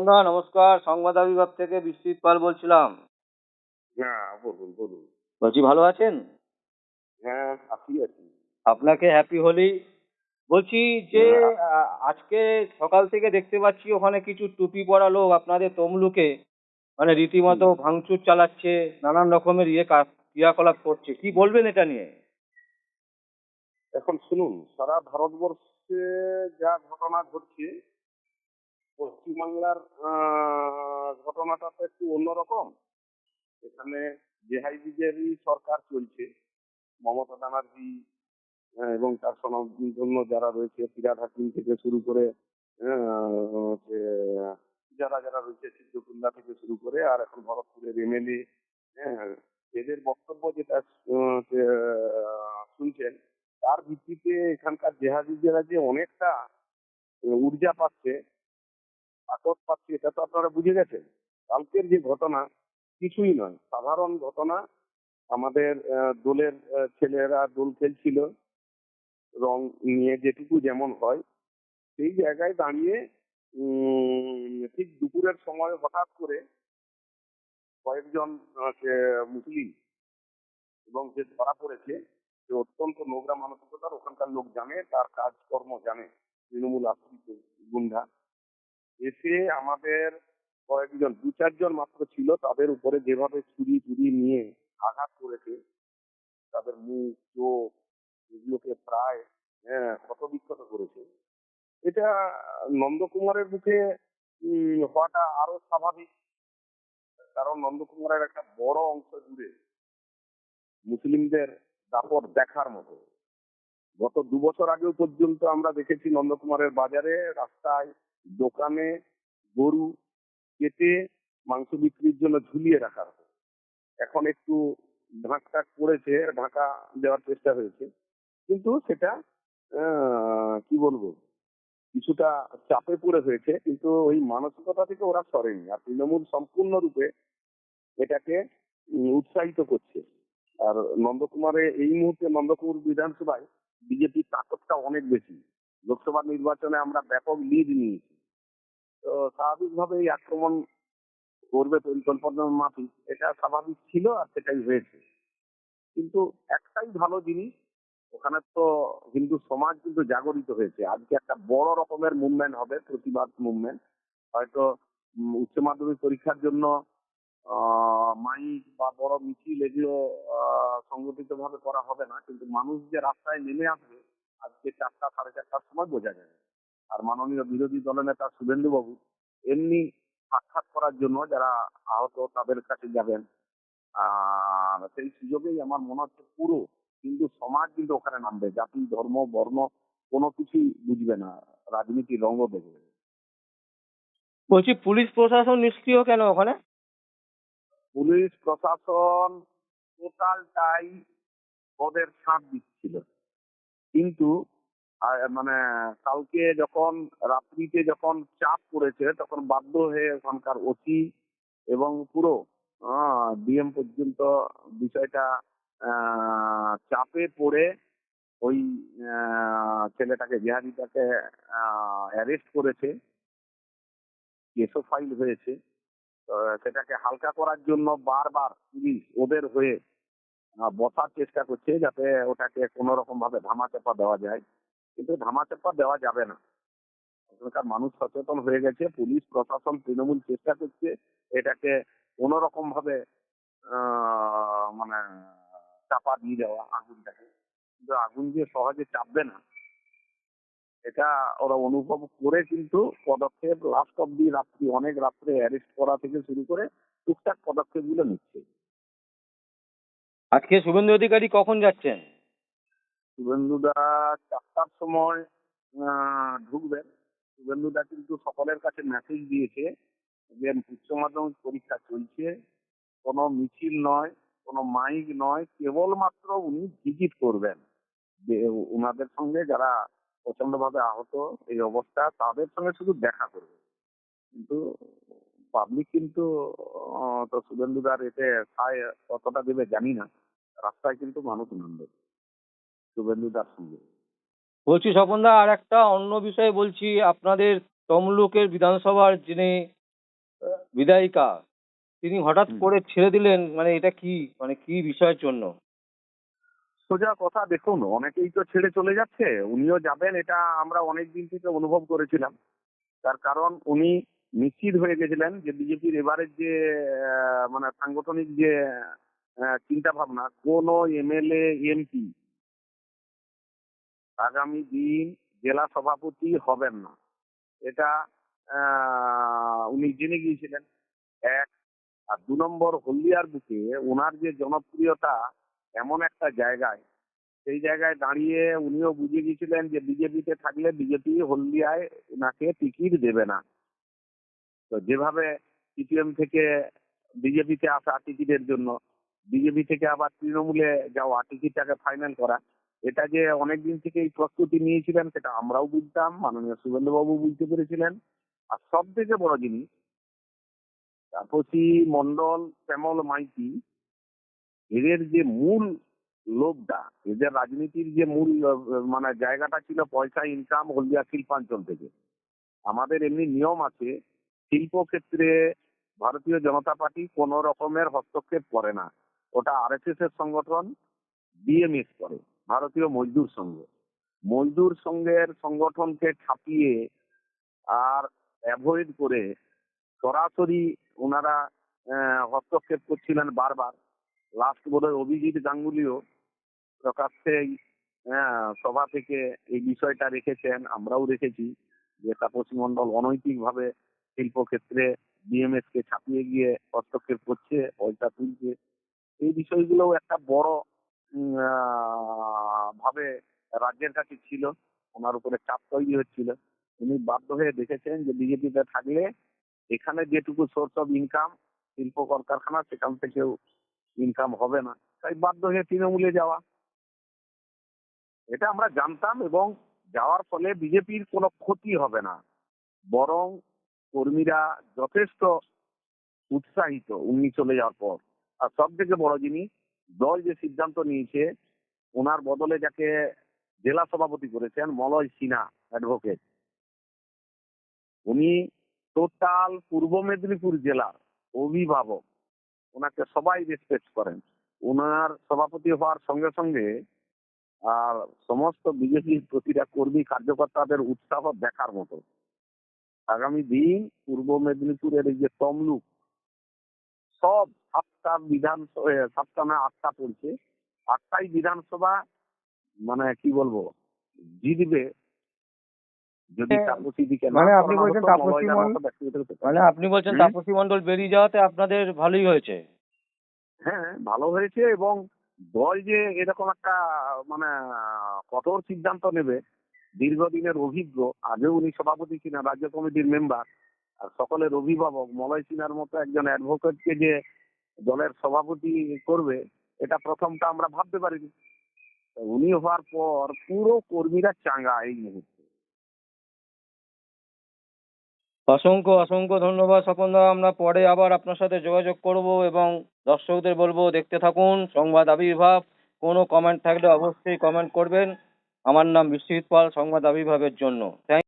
স্বপনদা নমস্কার। সংবাদ বিভাগ থেকে বিশ্বজিৎ পাল বলছিলাম। হ্যাঁ বলুন বলুন। বলছি ভালো আছেন? হ্যাঁ আছি আছি। আপনাকে হ্যাপি হোলি। বলছি যে হ্যাঁ। আজকে সকাল থেকে দেখতে পাচ্ছি ওখানে কিছু টুপি পরা লোক আপনাদের তমলুকে। মানে রীতিমতো ভাঙচুর চালাচ্ছে নানান রকমের ইয়ে ক্রিয়াকলাপ করছে। কি বলবেন এটা নিয়ে? এখন শুনুন সারা ভারতবর্ষে যা ঘটনা ঘটছে পশ্চিমবাংলার ঘটনাটা তো একটু অন্যরকম। এখানে জেহাইদিদেরই সরকার চলছে। মমতা ব্যানার্জি আহ, এবং তার জন্য যারা রয়েছে ফিরাদ হাকিম থেকে শুরু করে যারা যারা রয়েছে সিদ্ধকুল্লা থেকে শুরু করে আর এখন ভরতপুরের এমএলএ এদের বক্তব্য যেটা শুনছেন তার ভিত্তিতে এখানকার জেহাদিদেরা যে অনেকটা ঊর্জা পাচ্ছে তাকত পাচ্ছি, এটা তো আপনারা বুঝে গেছেন। কালকের যে ঘটনা কিছুই নয়, সাধারণ ঘটনা আমাদের দোলের ছেলেরা দোল খেলছিল। রং নিয়ে যেটুকু যেমন হয়, সেই জায়গায় দাঁড়িয়ে ঠিক দুপুরের সময় হঠাৎ করে কয়েকজন মুসলিম এবং যে ধরা পড়েছে, সে অত্যন্ত নোংরা মানসিকতার, ওখানকার লোক জানে, তার কাজকর্ম জানে। তৃণমূল আশ্রিত গুন্ডা। এসে আমাদের কয়েকজন দু চারজন মাত্র ছিল তাদের উপরে যেভাবে ছুরি টুরি নিয়ে আঘাত করেছে তাদের মুখ চোখ এগুলোকে প্রায় হ্যাঁ, ক্ষতবিক্ষত করেছে। এটা নন্দকুমারের মুখে হওয়াটা আরও স্বাভাবিক কারণ নন্দকুমারের একটা বড় অংশ জুড়ে মুসলিমদের দাপট দেখার মতো। গত দু বছর আগেও পর্যন্ত আমরা দেখেছি নন্দকুমারের বাজারে রাস্তায় দোকানে গরু কেটে মাংস বিক্রির জন্য ঝুলিয়ে রাখা হতো এখন একটু ঢাকটা করেছে ঢাকা দেওয়ার চেষ্টা হয়েছে। কিন্তু সেটা কি বলব? কিছুটা চাপে পড়ে হয়েছে, কিন্তু ওই মানসিকতা থেকে ওরা সরেনি। আর তৃণমূল সম্পূর্ণরূপে এটাকে উৎসাহিত করছে। আর নন্দকুমারে এই মুহূর্তে নন্দকুমার বিধানসভায় বিজেপির তাকতটা অনেক বেশি। লোকসভা নির্বাচনে আমরা ব্যাপক লিড নিয়েছি। স্বাভাবিকভাবে এই আক্রমণ করবে পরিকল্পনা মাফিক এটা স্বাভাবিক ছিল আর সেটাই হয়েছে। কিন্তু একটাই ভালো জিনিস, ওখানে তো হিন্দু সমাজ কিন্তু জাগরিত হয়েছে। আজকে একটা বড় রকমের মুভমেন্ট হবে, প্রতিবাদ মুভমেন্ট হয়তো উচ্চ মাধ্যমিক পরীক্ষার জন্য মাইক বা বড় মিছিল এগুলো সংগঠিত ভাবে করা হবে না। কিন্তু মানুষ যে রাস্তায় নেমে আসবে, আজকে চারটা, সাড়ে চারটার সময় বোঝা যাবে। আর মাননীয় বিরোধী দলনেতা শুভেন্দু বাবু এমনি সাক্ষাৎ করার জন্য যারা আহত তাদের কাছে যাবেন। আর সেই সুযোগেই আমার মনে হচ্ছে পুরো কিন্তু সমাজ কিন্তু ওখানে নামবে। জাতি ধর্ম বর্ণ কোনো কিছুই বুঝবে না। রাজনীতির রঙও দেখবে বলছি পুলিশ প্রশাসন নিষ্ক্রিয় কেন ওখানে? পুলিশ প্রশাসন টোটালটাই ওদের ছাপ দিচ্ছিল। কিন্তু মানে কালকে যখন, রাত্রিতে যখন চাপ পড়েছে, তখন বাধ্য হয়ে ওখানকার ওসি এবং পুরো ডিএম পর্যন্ত বিষয়টা চাপে পড়ে ওই ছেলেটাকে বিহারিটাকে অ্যারেস্ট করেছে। কেসও ফাইল হয়েছে। সেটাকে হালকা করার জন্য বারবার পুলিশ ওদের হয়ে বসার চেষ্টা করছে যাতে ওটাকে কোনো রকম ভাবে ধামাচাপা দেওয়া যায়। কিন্তু ধামাচাপা দেওয়া যাবে না। ওখানকার মানুষ সচেতন হয়ে গেছে, পুলিশ, প্রশাসন, তৃণমূল চেষ্টা করছে এটাকে কোনো রকম ভাবে মানে চাপা দিয়ে দেওয়া আগুনটাকে। কিন্তু আগুন যে সহজে চাপবে না, এটা ওরা অনুভব করে কিন্তু পদক্ষেপ লাস্ট অব্দি রাত্রি, অনেক রাত্রে অ্যারেস্ট করা থেকে শুরু করে টুকটাক পদক্ষেপগুলো নিচ্ছে। আজকে শুভেন্দু অধিকারী কখন যাচ্ছেন? শুভেন্দুদা চারটার সময় ঢুকবেন। শুভেন্দুদা কিন্তু সকলের কাছে মেসেজ দিয়েছে যে, উচ্চ মাধ্যমিক পরীক্ষা চলছে। কোনো মিছিল নয়, কোনো মাইক নয়। কেবলমাত্র উনি ভিজিট করবেন। যে ওনাদের সঙ্গে যারা প্রচণ্ড ভাবে আহত এই অবস্থা, তাদের সঙ্গে শুধু দেখা করবে কিন্তু পাবলিক কিন্তু তো শুভেন্দুদার এতে সায় কতটা দেবে জানি না। রাস্তায় কিন্তু মানুষ নামবে। শুভেন্দুদার সঙ্গে। বলছি স্বপনদা আর একটা অন্য বিষয়ে বলছি আপনাদের তমলুকের বিধানসভার যিনি বিধায়িকা তিনি হঠাৎ করে ছেড়ে দিলেন মানে এটা কি মানে কি বিষয়ের জন্য? সোজা কথা দেখুন অনেকেই তো ছেড়ে চলে যাচ্ছে উনিও যাবেন এটা আমরা অনেক দিন থেকে অনুভব করেছিলাম। তার কারণ উনি নিশ্চিত হয়ে গেছিলেন যে বিজেপির এবারের যে মানে সাংগঠনিক যে চিন্তা ভাবনা কোন এমএলএ এমপি আগামী দিন জেলা সভাপতি হবেন না। এটা উনি জেনে গিয়েছিলেন, এক আর দু নম্বর হলদিয়ার বুকে ওনার যে জনপ্রিয়তা এমন একটা জায়গায়, সেই জায়গায় দাঁড়িয়ে উনিও বুঝে গিয়েছিলেন যে বিজেপিতে থাকলে বিজেপি হলদিয়ায় ওনাকে টিকিট দেবে না। তো যেভাবে সিপিএম থেকে বিজেপিতে আসা টিকিটের জন্য, বিজেপি থেকে আবার তৃণমূলে যাওয়া টিকিটটাকে ফাইনাল করা এটা যে অনেক দিন থেকে এই প্রস্তুতি নিয়েছিলেন, সেটা আমরাও বুঝতাম, মাননীয় শুভেন্দুবাবু বুঝতে পেরেছিলেন। আর সব থেকে বড় জিনিস, তাপসী মন্ডল শ্যামল মাইতি, এদের যে মূল লোভটা, এদের রাজনীতির যে মূল মানে জায়গাটা ছিল পয়সা ইনকাম হলদিয়া শিল্পাঞ্চল থেকে। আমাদের এমনি নিয়ম আছে শিল্প ক্ষেত্রে ভারতীয় জনতা পার্টি কোন রকমের হস্তক্ষেপ করে না। ওটা আরএসএস এর সংগঠন বিএমএস করে। ভারতীয় মজদুর সংঘ। মজদুর সংঘের সংগঠনকে ছাপিয়ে আর অ্যাভয়েড করে সরাসরি ওনারা হস্তক্ষেপ করছিলেন বারবার। লাস্ট বোধহয় অভিজিৎ গাঙ্গুলিও প্রকাশ্যে সভা থেকে এই বিষয়টা রেখেছেন, আমরাও রেখেছি যে তাপসী মন্ডল অনৈতিকভাবে শিল্পক্ষেত্রে বিএমএস কে ছাপিয়ে গিয়ে হস্তক্ষেপ করছে পয়সা তুলছে। এই বিষয়গুলোও একটা বড় ভাবে রাজ্যের কাছে ছিল, ওনার উপরে চাপ তৈরি হচ্ছিল। উনি বাধ্য হয়ে দেখেছেন যে বিজেপিতে থাকলে এখানে যেটুকু সোর্স অফ ইনকাম শিল্প কলকারখানা, সেখান থেকেও ইনকাম হবে না। তাই বাধ্য হয়ে তৃণমূলে যাওয়া। এটা আমরা জানতাম এবং যাওয়ার ফলে বিজেপির কোনো ক্ষতি হবে না। বরং কর্মীরা যথেষ্ট উৎসাহিত উনি চলে যাওয়ার পর। আর সব থেকে বড় জিনিস দল যে সিদ্ধান্ত নিয়েছে, ওনার বদলে যাকে জেলা সভাপতি করেছেন মলয় সিনহা অ্যাডভোকেট উনি টোটাল পূর্ব মেদিনীপুর জেলার অভিভাবক। ওনাকে সবাই রেসপেক্ট করেন। ওনার সভাপতি হওয়ার সঙ্গে সঙ্গে আর সমস্ত বিজেপির প্রতিটা কর্মী, কার্যকর্তাদের উৎসাহ দেখার মতো। আগামী দিন পূর্ব মেদিনীপুরের এই যে তমলুক, সব সাতটা বিধান সাতটা না আটটা পড়ছে। আটটাই বিধানসভা মানে কি বলব জিতবে। যদি হ্যাঁ, তাপসী দিকে মানে আপনি বলছেন তাপসী। মানে আপনি বলছেন তাপসী মণ্ডল বেরিয়ে যাওয়াতে আপনাদের ভালোই হয়েছে। হ্যাঁ ভালো হয়েছে এবং দল যে এরকম একটা মানে কঠোর সিদ্ধান্ত নেবে দীর্ঘদিনের অভিজ্ঞ আগেও উনি সভাপতি ছিলেন রাজ্য কমিটির মেম্বার আর সকলের অভিভাবক মলয় সিনহার মতো একজন অ্যাডভোকেটকে যে দলের সভাপতি করবে, এটা প্রথমটা আমরা ভাবতে পারিনি। উনি হওয়ার পর পুরো কর্মীরা চাঙ্গা এই মুহূর্তে। অসংখ্য অসংখ্য ধন্যবাদ স্বপনদা। আমরা পরে আবার আপনার সাথে যোগাযোগ করব এবং দর্শকদের বলব, দেখতে থাকুন সংবাদ আবির্ভাব। কোনো কমেন্ট থাকলে অবশ্যই কমেন্ট করবেন। আমার নাম বিশ্বজিৎ পাল, সংবাদ আবির্ভাবের জন্য। থ্যাংক